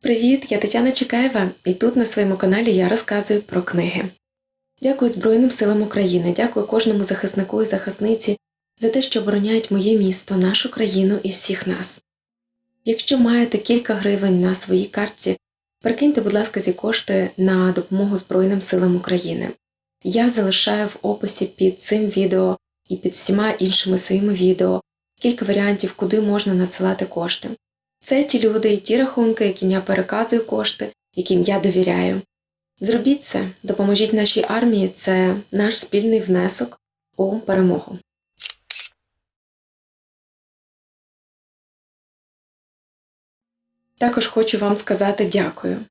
Привіт, я Тетяна Чекаєва, і тут на своєму каналі я розказую про книги. Дякую Збройним силам України, дякую кожному захиснику і захисниці за те, що обороняють моє місто, нашу країну і всіх нас. Якщо маєте кілька гривень на своїй картці, перекиньте, будь ласка, ці кошти на допомогу Збройним силам України. Я залишаю в описі під цим відео і під всіма іншими своїми відео кілька варіантів, куди можна надсилати кошти. Це ті люди і ті рахунки, яким я переказую кошти, яким я довіряю. Зробіть це, допоможіть нашій армії, це наш спільний внесок у перемогу. Також хочу вам сказати дякую.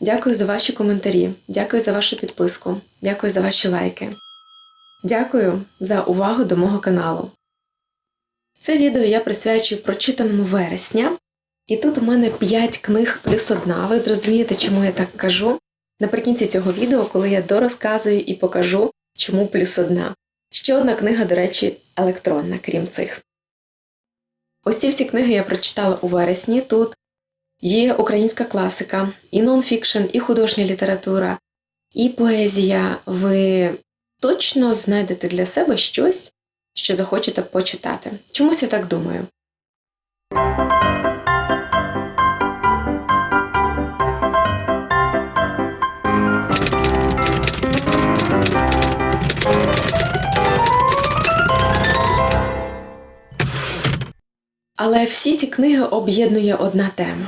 Дякую за ваші коментарі, дякую за вашу підписку, дякую за ваші лайки. Дякую за увагу до мого каналу. Це відео я присвячую прочитаному вересня. І тут у мене 5 книг плюс одна. Ви зрозумієте, чому я так кажу. Наприкінці цього відео, коли я дорозказую і покажу, чому плюс одна. Ще одна книга, до речі, електронна, крім цих. Ось ці всі книги я прочитала у вересні. Тут є українська класика, і нонфікшн, і художня література, і поезія. Ви точно знайдете для себе щось, що захочете почитати. Чомусь я так думаю. Але всі ці книги об'єднує одна тема.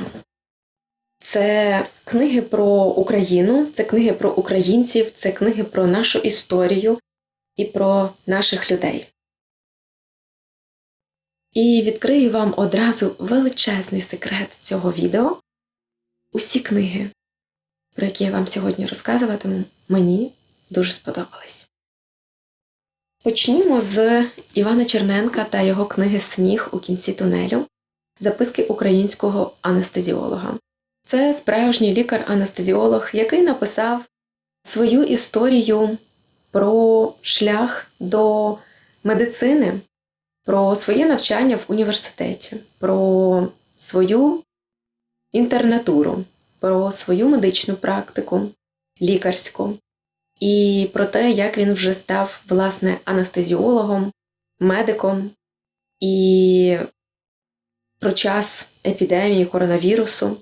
Це книги про Україну, це книги про українців, це книги про нашу історію і про наших людей. І відкрию вам одразу величезний секрет цього відео. Усі книги, про які я вам сьогодні розказуватиму, мені дуже сподобались. Почнімо з Івана Черненка та його книги Сміх у кінці тунелю записки українського анестезіолога. Це справжній лікар-анестезіолог, який написав свою історію про шлях до медицини, про своє навчання в університеті, про свою інтернатуру, про свою медичну практику лікарську і про те, як він вже став власне анестезіологом, медиком, і про час епідемії коронавірусу.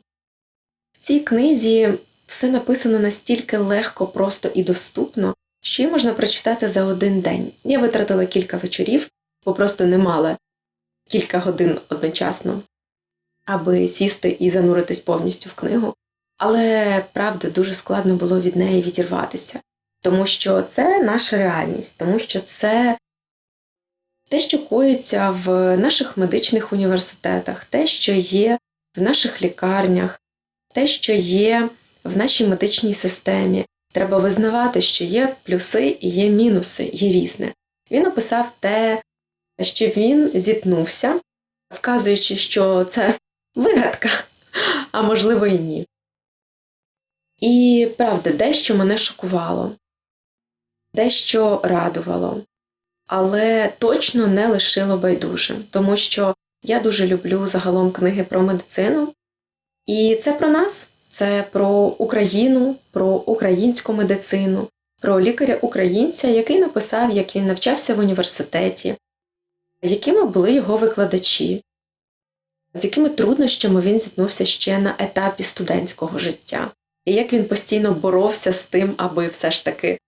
В цій книзі все написано настільки легко, просто і доступно, що її можна прочитати за один день. Я витратила кілька вечорів, бо просто не мала кілька годин одночасно, аби сісти і зануритись повністю в книгу. Але правда дуже складно було від неї відірватися тому що це наша реальність, тому що це те, що коїться в наших медичних університетах, те, що є в наших лікарнях, те, що є в нашій медичній системі. Треба визнавати, що є плюси і є мінуси, є різне. Він описав те, що він зіткнувся, вказуючи, що це вигадка, а можливо і ні. І правда, дещо мене шокувало дещо радувало, але точно не лишило байдуже, тому що я дуже люблю загалом книги про медицину. І це про нас, це про Україну, про українську медицину, про лікаря-українця, який написав, як він навчався в університеті, якими були його викладачі, з якими труднощами він зіткнувся ще на етапі студентського життя, і як він постійно боровся з тим, аби все ж таки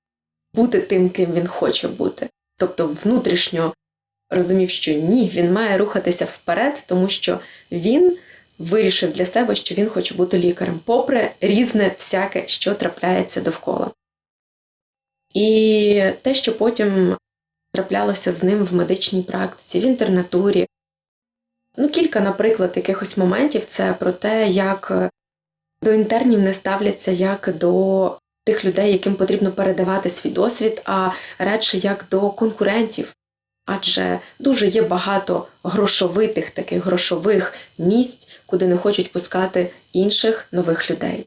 бути тим, ким він хоче бути. Тобто внутрішньо розумів, що ні, він має рухатися вперед, тому що він вирішив для себе, що він хоче бути лікарем, попри різне всяке, що трапляється довкола. І те, що потім траплялося з ним в медичній практиці, в інтернатурі. Ну, кілька, наприклад, якихось моментів це про те, як до інтернів не ставляться як до тих людей, яким потрібно передавати свій досвід, а радше як до конкурентів. Адже дуже є багато грошовитих таких грошових місць, куди не хочуть пускати інших нових людей.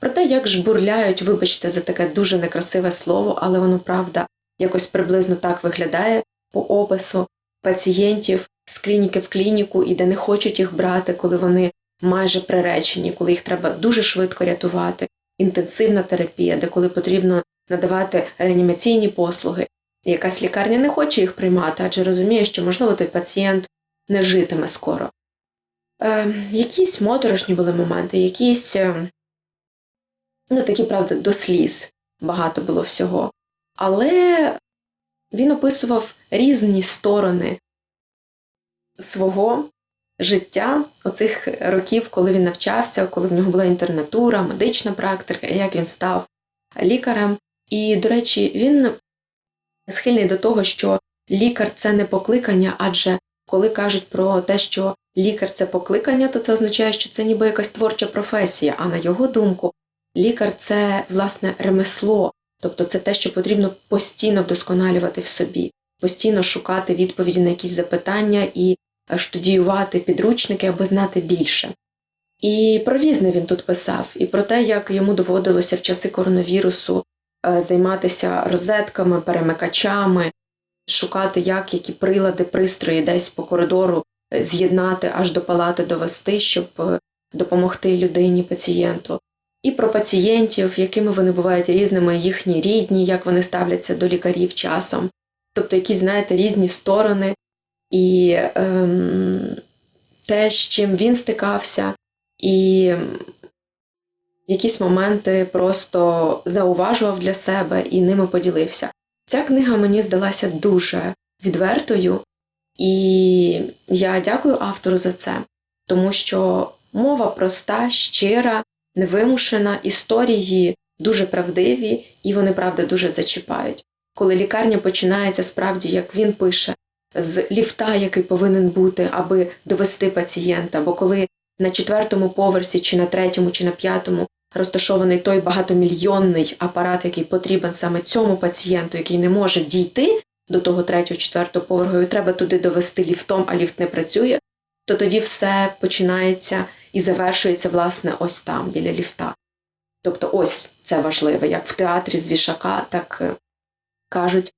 Про те, як жбурляють, вибачте, за таке дуже некрасиве слово, але воно правда якось приблизно так виглядає по опису пацієнтів з клініки в клініку і де не хочуть їх брати, коли вони майже приречені, коли їх треба дуже швидко рятувати, інтенсивна терапія, де коли потрібно надавати реанімаційні послуги. Якась лікарня не хоче їх приймати, адже розуміє, що, можливо, той пацієнт не житиме скоро. Е, якісь моторошні були моменти, якісь, е, ну, такі, правда, до сліз багато було всього. Але він описував різні сторони свого життя, оцих років, коли він навчався, коли в нього була інтернатура, медична практика, як він став лікарем. І, до речі, він схильний до того, що лікар це не покликання, адже коли кажуть про те, що лікар це покликання, то це означає, що це ніби якась творча професія. А на його думку, лікар це власне ремесло, тобто це те, що потрібно постійно вдосконалювати в собі, постійно шукати відповіді на якісь запитання і штудіювати підручники, аби знати більше. І про різне він тут писав, і про те, як йому доводилося в часи коронавірусу е, займатися розетками, перемикачами, шукати, як які прилади, пристрої десь по коридору е, з'єднати аж до палати довести, щоб е, допомогти людині, пацієнту. І про пацієнтів, якими вони бувають різними, їхні рідні, як вони ставляться до лікарів часом. Тобто якісь, знаєте, різні сторони і ем, те, з чим він стикався, і якісь моменти просто зауважував для себе і ними поділився. Ця книга мені здалася дуже відвертою, і я дякую автору за це, тому що мова проста, щира, невимушена, історії дуже правдиві, і вони, правда, дуже зачіпають. Коли лікарня починається справді, як він пише, з ліфта, який повинен бути, аби довести пацієнта, бо коли на четвертому поверсі, чи на третьому, чи на п'ятому розташований той багатомільйонний апарат, який потрібен саме цьому пацієнту, який не може дійти до того третього, четвертого поверху, і треба туди довести ліфтом, а ліфт не працює, то тоді все починається і завершується, власне, ось там, біля ліфта. Тобто, ось це важливе, як в театрі з вішака, так е, кажуть,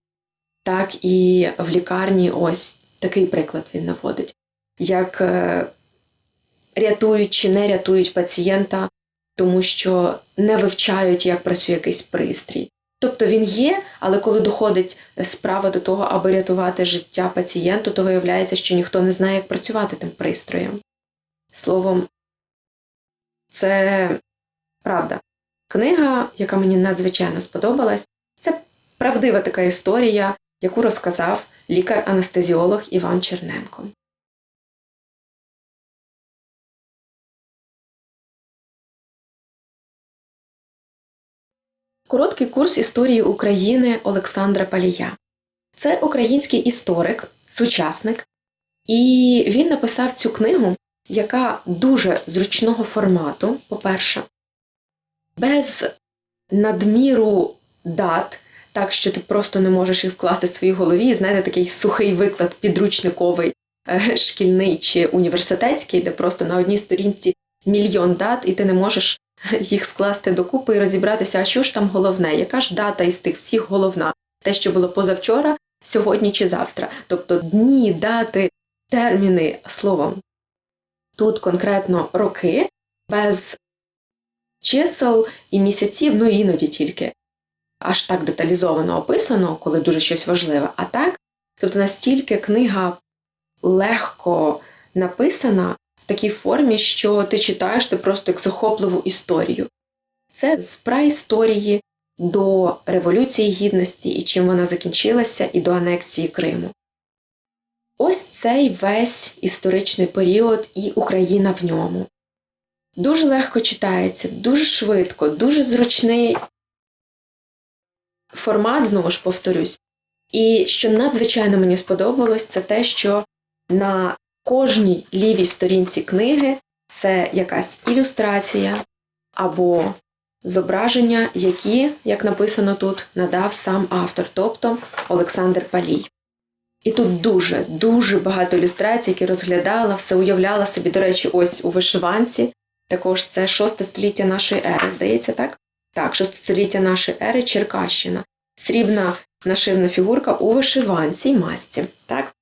так і в лікарні ось такий приклад він наводить. Як е, рятують чи не рятують пацієнта, тому що не вивчають, як працює якийсь пристрій. Тобто він є, але коли доходить справа до того, аби рятувати життя пацієнту, то виявляється, що ніхто не знає, як працювати тим пристроєм. Словом, це правда. Книга, яка мені надзвичайно сподобалась, це правдива така історія, яку розказав лікар-анестезіолог Іван Черненко. Короткий курс історії України Олександра Палія. Це український історик, сучасник, і він написав цю книгу, яка дуже зручного формату, по-перше, без надміру дат, так що ти просто не можеш їх вкласти в своїй голові. Знаєте, такий сухий виклад підручниковий, е, шкільний чи університетський, де просто на одній сторінці мільйон дат, і ти не можеш їх скласти докупи і розібратися, а що ж там головне, яка ж дата із тих всіх головна, те, що було позавчора, сьогодні чи завтра. Тобто дні, дати, терміни словом. Тут конкретно роки без чисел і місяців, ну іноді тільки аж так деталізовано описано, коли дуже щось важливе. А так, тобто настільки книга легко написана в такій формі, що ти читаєш це просто як захопливу історію. Це з праісторії до Революції Гідності і чим вона закінчилася, і до анексії Криму. Ось цей весь історичний період і Україна в ньому. Дуже легко читається, дуже швидко, дуже зручний формат, знову ж повторюсь. І що надзвичайно мені сподобалось, це те, що на кожній лівій сторінці книги це якась ілюстрація або зображення, які, як написано тут, надав сам автор, тобто Олександр Палій. І тут дуже, дуже багато ілюстрацій, які розглядала, все уявляла собі, до речі, ось у вишиванці. Також це шосте століття нашої ери, здається, так? Так, шосте століття нашої ери Черкащина. Срібна нашивна фігурка у вишиванці й масці. Так?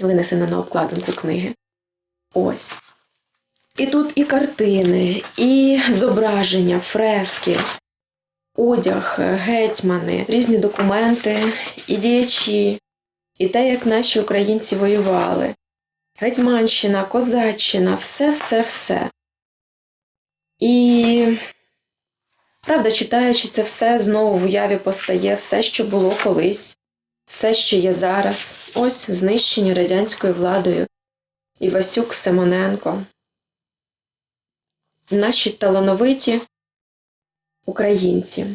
Винесена на обкладинку книги. Ось. І тут і картини, і зображення, фрески, одяг, гетьмани, різні документи, і діячі, і те, як наші українці воювали. Гетьманщина, козаччина, все, все, все. І правда, читаючи це все, знову в уяві постає все, що було колись, все, що є зараз. Ось знищені радянською владою. Івасюк Симоненко. Наші талановиті українці.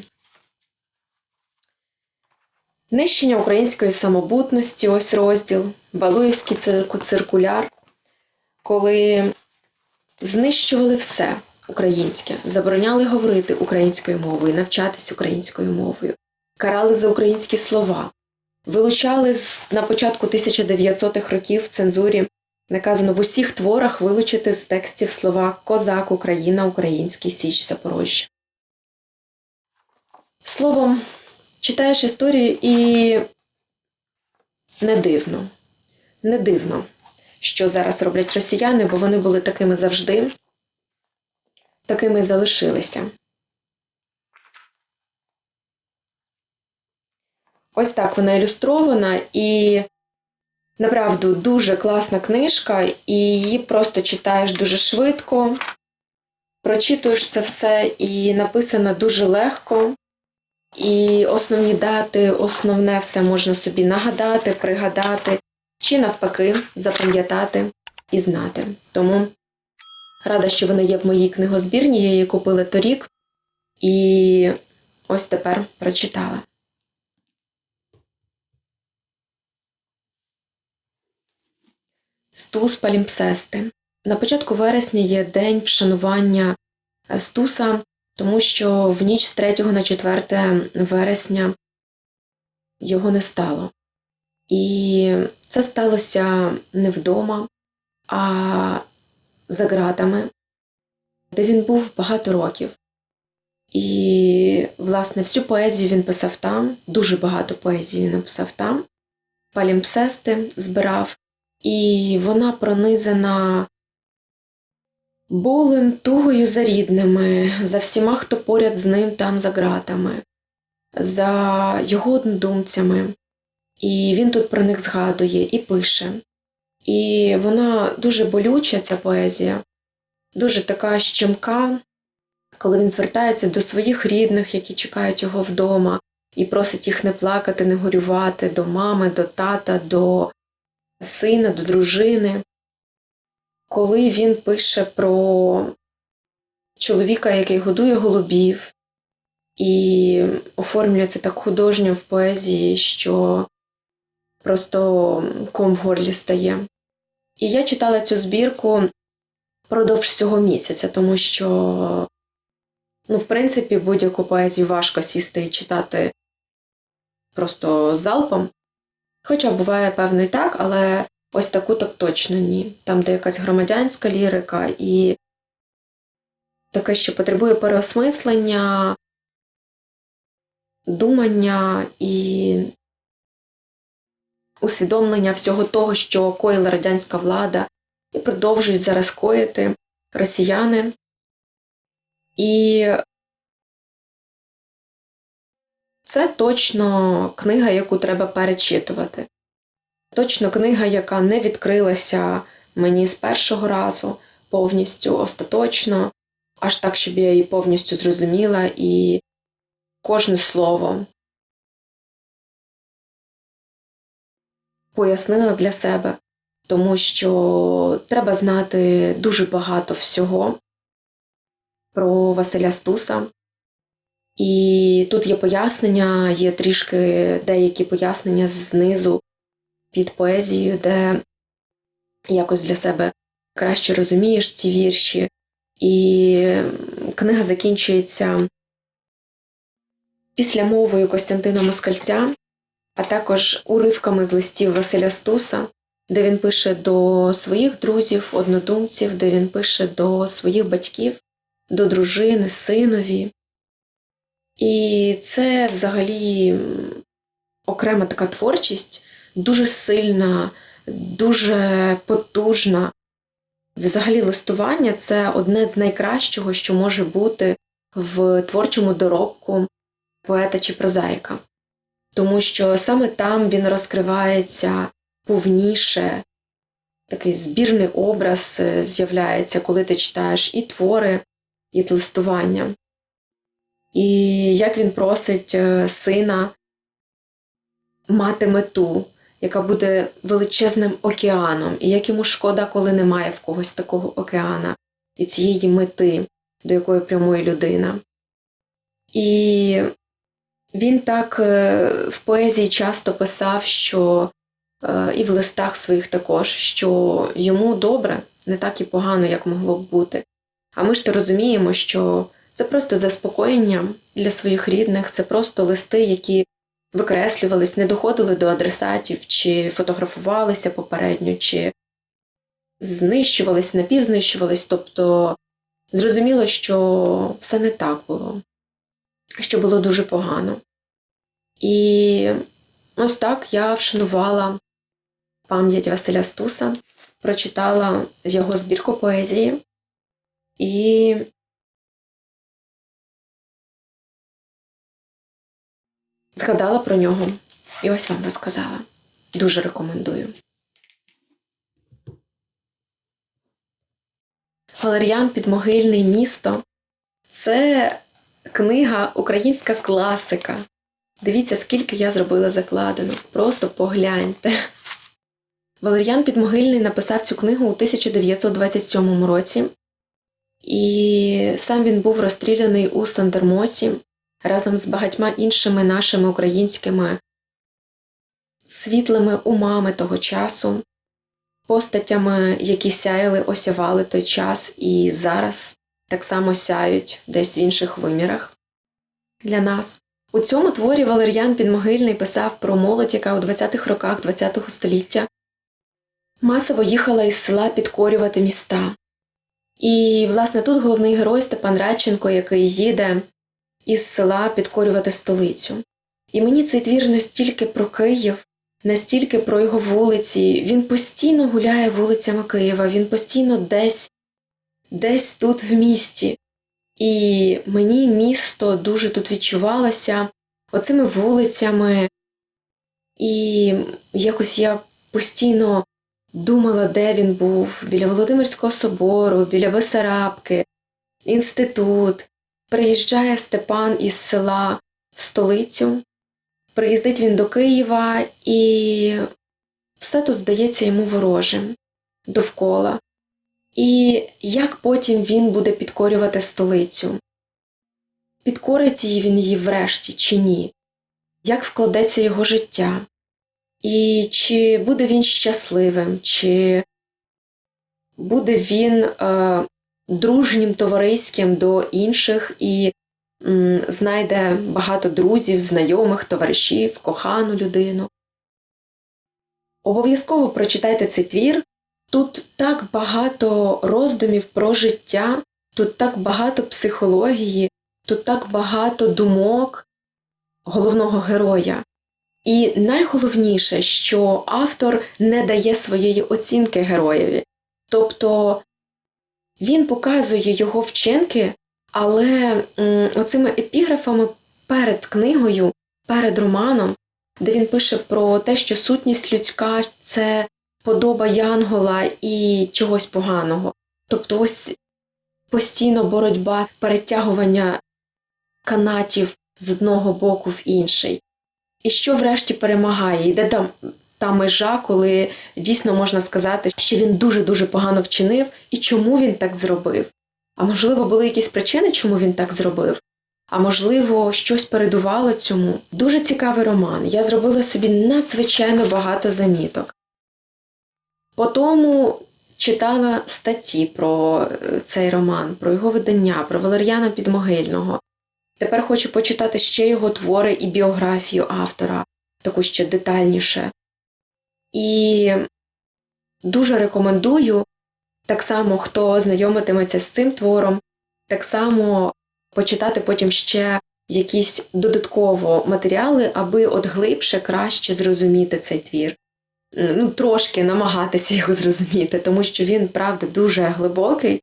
Нищення української самобутності, ось розділ, Валуївський цирку- циркуляр, коли знищували все українське, забороняли говорити українською мовою, навчатись українською мовою, карали за українські слова, вилучали на початку 1900-х років в цензурі. Наказано в усіх творах вилучити з текстів слова Козак, Україна, Український Січ Запорожжя. Словом, читаєш історію і не дивно, не дивно, що зараз роблять росіяни, бо вони були такими завжди, такими залишилися. Ось так вона ілюстрована і направду дуже класна книжка, і її просто читаєш дуже швидко, прочитуєш це все, і написано дуже легко. І основні дати, основне все можна собі нагадати, пригадати, чи навпаки запам'ятати і знати. Тому рада, що вона є в моїй книгозбірні, я її купила торік і ось тепер прочитала. Стус палімпсести. На початку вересня є день вшанування е, Стуса, тому що в ніч з 3 на 4 вересня його не стало. І це сталося не вдома, а за ґратами, де він був багато років. І, власне, всю поезію він писав там, дуже багато поезії він написав там, палімпсести збирав, і вона пронизана болем, тугою за рідними, за всіма, хто поряд з ним там за ґратами, за його однодумцями. І він тут про них згадує і пише. І вона дуже болюча, ця поезія, дуже така щемка, коли він звертається до своїх рідних, які чекають його вдома, і просить їх не плакати, не горювати, до мами, до тата, до сина, до дружини. Коли він пише про чоловіка, який годує голубів, і оформлює це так художньо в поезії, що просто ком в горлі стає. І я читала цю збірку впродовж цього місяця, тому що, ну, в принципі, будь-яку поезію важко сісти і читати просто залпом. Хоча буває, певно, і так, але ось таку так точно ні. Там, де якась громадянська лірика і таке, що потребує переосмислення, думання і усвідомлення всього того, що коїла радянська влада, і продовжують зараз коїти росіяни. І це точно книга, яку треба перечитувати. Точно книга, яка не відкрилася мені з першого разу повністю остаточно, аж так, щоб я її повністю зрозуміла і кожне слово пояснила для себе, тому що треба знати дуже багато всього про Василя Стуса. І тут є пояснення, є трішки деякі пояснення знизу під поезією, де якось для себе краще розумієш ці вірші. І книга закінчується після мовою Костянтина Москальця, а також уривками з листів Василя Стуса, де він пише до своїх друзів, однодумців, де він пише до своїх батьків, до дружини, синові. І це взагалі окрема така творчість, дуже сильна, дуже потужна. Взагалі, листування це одне з найкращого, що може бути в творчому доробку поета чи прозаїка. Тому що саме там він розкривається повніше, такий збірний образ е, з'являється, коли ти читаєш і твори, і листування. І як він просить е, сина мати мету, яка буде величезним океаном, і як йому шкода, коли немає в когось такого океана і цієї мети, до якої прямує людина. І він так е, в поезії часто писав, що е, і в листах своїх також, що йому добре, не так і погано, як могло б бути. А ми ж то розуміємо, що це просто заспокоєння для своїх рідних, це просто листи, які викреслювались, не доходили до адресатів, чи фотографувалися попередньо, чи знищувались, напівзнищувались. Тобто зрозуміло, що все не так було, що було дуже погано. І ось так я вшанувала пам'ять Василя Стуса, прочитала його збірку поезії і згадала про нього. І ось вам розказала. Дуже рекомендую. Валеріан Підмогильний місто це книга українська класика. Дивіться, скільки я зробила закладинок. Просто погляньте. Валеріан Підмогильний написав цю книгу у 1927 році, і сам він був розстріляний у Сандермосі разом з багатьма іншими нашими українськими світлими умами того часу, постатями, які сяяли, осявали той час і зараз так само сяють десь в інших вимірах для нас. У цьому творі Валер'ян Підмогильний писав про молодь, яка у 20-х роках ХХ століття масово їхала із села підкорювати міста. І, власне, тут головний герой Степан Радченко, який їде із села підкорювати столицю. І мені цей твір настільки про Київ, настільки про його вулиці. Він постійно гуляє вулицями Києва, він постійно десь, десь тут в місті. І мені місто дуже тут відчувалося оцими вулицями, і якось я постійно думала, де він був, біля Володимирського собору, біля Бесарабки, інститут. Приїжджає Степан із села в столицю, приїздить він до Києва, і все тут здається йому ворожим довкола. І як потім він буде підкорювати столицю? Підкорить її він її врешті чи ні? Як складеться його життя? І чи буде він щасливим, чи буде він е, дружнім товариським до інших і м, знайде багато друзів, знайомих, товаришів, кохану людину? Обов'язково прочитайте цей твір. Тут так багато роздумів про життя, тут так багато психології, тут так багато думок головного героя. І найголовніше, що автор не дає своєї оцінки героєві. Тобто він показує його вчинки, але оцими епіграфами перед книгою, перед романом, де він пише про те, що сутність людська це подоба Янгола і чогось поганого. Тобто ось постійно боротьба, перетягування канатів з одного боку в інший. І що врешті перемагає? Йде там та межа, коли дійсно можна сказати, що він дуже-дуже погано вчинив і чому він так зробив. А можливо, були якісь причини, чому він так зробив. А можливо, щось передувало цьому. Дуже цікавий роман. Я зробила собі надзвичайно багато заміток. Потому читала статті про е, цей роман, про його видання, про Валер'яна Підмогильного. Тепер хочу почитати ще його твори і біографію автора, таку ще детальніше. І дуже рекомендую так само, хто знайомитиметься з цим твором, так само почитати потім ще якісь додатково матеріали, аби от глибше краще зрозуміти цей твір. Ну, трошки намагатися його зрозуміти, тому що він, правда, дуже глибокий.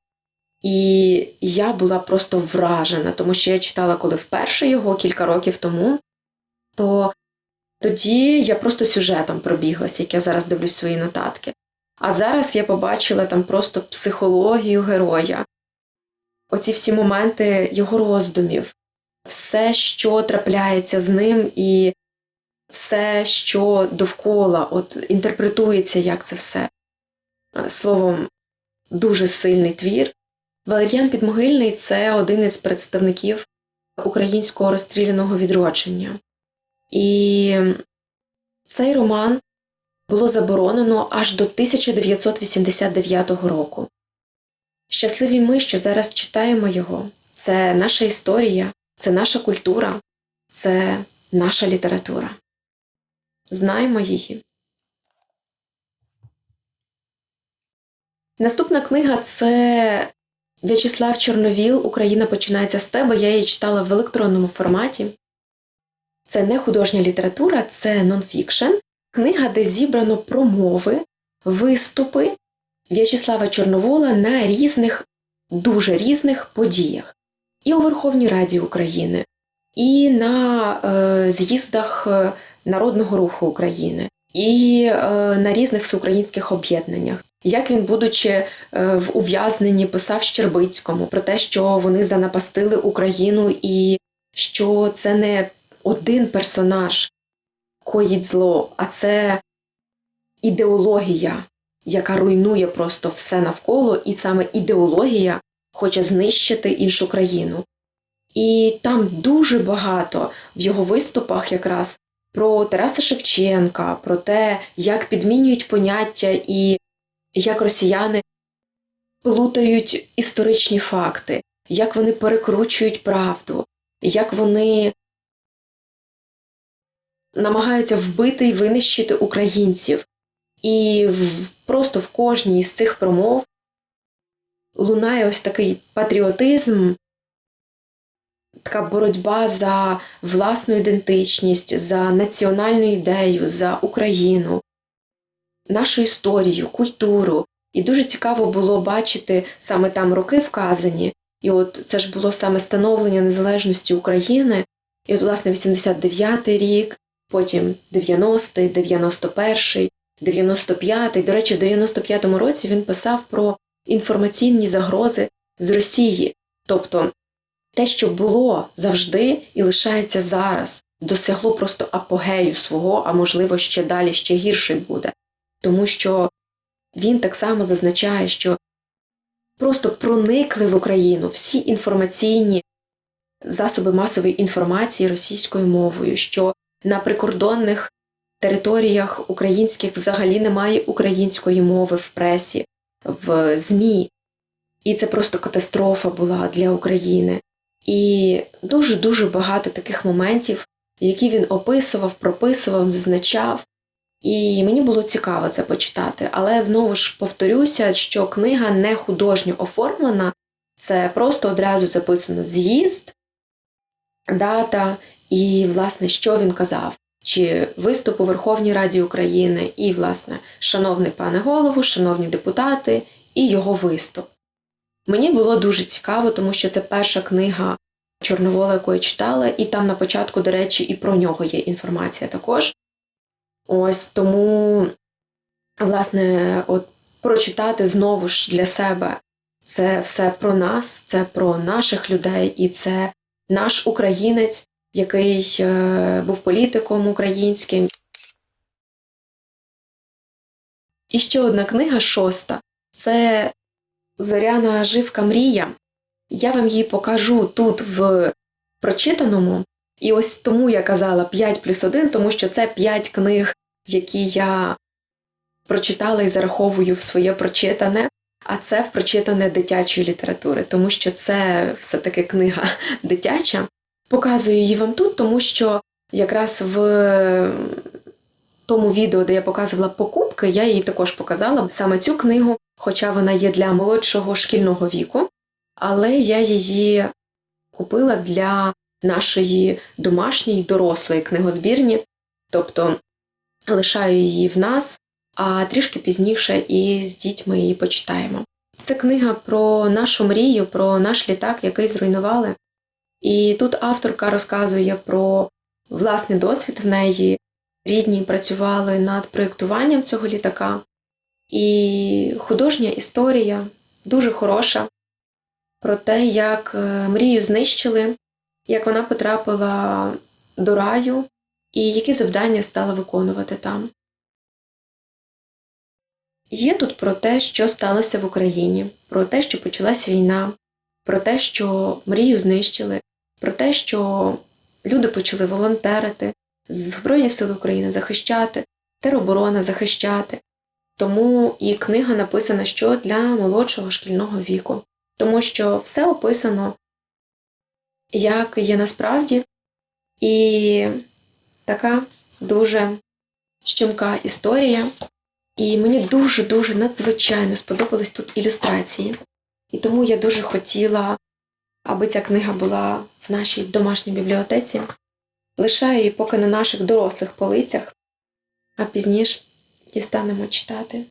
І я була просто вражена, тому що я читала, коли вперше його кілька років тому, то тоді я просто сюжетом пробіглася, як я зараз дивлюсь свої нотатки. А зараз я побачила там просто психологію героя, оці всі моменти його роздумів, все, що трапляється з ним, і все, що довкола, от інтерпретується, як це все. Словом, дуже сильний твір. Валеріан Підмогильний це один із представників українського розстріляного відродження. І цей роман було заборонено аж до 1989 року. Щасливі ми, що зараз читаємо його. Це наша історія, це наша культура, це наша література. Знаємо її. Наступна книга це В'ячеслав Чорновіл Україна починається з тебе. Я її читала в електронному форматі. Це не художня література, це нонфікшн. Книга, де зібрано промови, виступи В'ячеслава Чорновола на різних, дуже різних подіях. І у Верховній Раді України, і на е, з'їздах е, Народного руху України, і е, на різних всеукраїнських об'єднаннях. Як він, будучи е, в ув'язненні, писав Щербицькому про те, що вони занапастили Україну, і що це не один персонаж коїть зло, а це ідеологія, яка руйнує просто все навколо, і саме ідеологія хоче знищити іншу країну. І там дуже багато в його виступах якраз про Тараса Шевченка, про те, як підмінюють поняття і як росіяни плутають історичні факти, як вони перекручують правду, як вони намагаються вбити і винищити українців. І просто в кожній з цих промов лунає ось такий патріотизм, така боротьба за власну ідентичність, за національну ідею, за Україну, нашу історію, культуру. І дуже цікаво було бачити саме там роки вказані. І от це ж було саме становлення незалежності України. І от, власне, 89-й рік, потім 90-й, 91-й, 95-й. До речі, в 95-му році він писав про інформаційні загрози з Росії. Тобто те, що було завжди і лишається зараз, досягло просто апогею свого, а можливо, ще далі ще гірше буде. Тому що він так само зазначає, що просто проникли в Україну всі інформаційні засоби масової інформації російською мовою, що на прикордонних територіях українських взагалі немає української мови в пресі, в ЗМІ. І це просто катастрофа була для України. І дуже-дуже багато таких моментів, які він описував, прописував, зазначав. І мені було цікаво це почитати. Але знову ж повторюся, що книга не художньо оформлена, це просто одразу записано з'їзд, дата і, власне, що він казав. Чи виступ у Верховній Раді України, і, власне, шановний пане голову, шановні депутати, і його виступ. Мені було дуже цікаво, тому що це перша книга Чорновола, яку я читала, і там на початку, до речі, і про нього є інформація також. Ось тому, власне, от прочитати знову ж для себе це все про нас, це про наших людей, і це наш українець, який е, був політиком українським. І ще одна книга шоста це Зоряна Живка Мрія. Я вам її покажу тут в прочитаному. І ось тому я казала 5 плюс 1, тому що це 5 книг, які я прочитала і зараховую в своє прочитане, а це в прочитане дитячої літератури, тому що це все-таки книга дитяча. Показую її вам тут, тому що якраз в тому відео, де я показувала покупки, я її також показала саме цю книгу, хоча вона є для молодшого шкільного віку, але я її купила для нашої домашньої дорослої книгозбірні, тобто лишаю її в нас а трішки пізніше і з дітьми її почитаємо. Це книга про нашу мрію, про наш літак, який зруйнували. І тут авторка розказує про власний досвід в неї. Рідні працювали над проєктуванням цього літака, і художня історія дуже хороша про те, як е, мрію знищили, як вона потрапила до раю, і які завдання стала виконувати там. Є тут про те, що сталося в Україні, про те, що почалась війна, про те, що мрію знищили, про те, що люди почали волонтерити, Збройні Сили України захищати, тероборона захищати. Тому і книга написана що для молодшого шкільного віку, тому що все описано, як є насправді, і така дуже щемка історія. І мені дуже-дуже надзвичайно сподобались тут ілюстрації. І тому я дуже хотіла, аби ця книга була в нашій домашній бібліотеці. Лишаю її поки на наших дорослих полицях, а пізніше дістанемо читати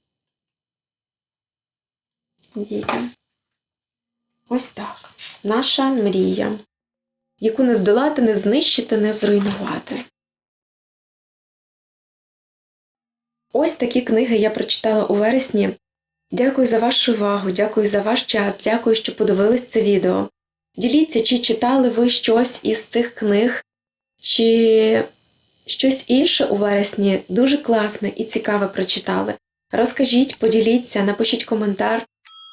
дітям. Ось так. Наша мрія, яку не здолати, не знищити, не зруйнувати. Ось такі книги я прочитала у вересні. Дякую за вашу увагу, дякую за ваш час, дякую, що подивились це відео. Діліться, чи читали ви щось із цих книг, чи щось інше у вересні дуже класне і цікаве прочитали. Розкажіть, поділіться, напишіть коментар,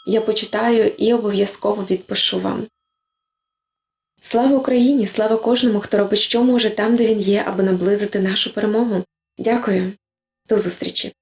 я почитаю і обов'язково відпишу вам. Слава Україні! Слава кожному, хто робить, що може там, де він є, аби наблизити нашу перемогу. Дякую, до зустрічі!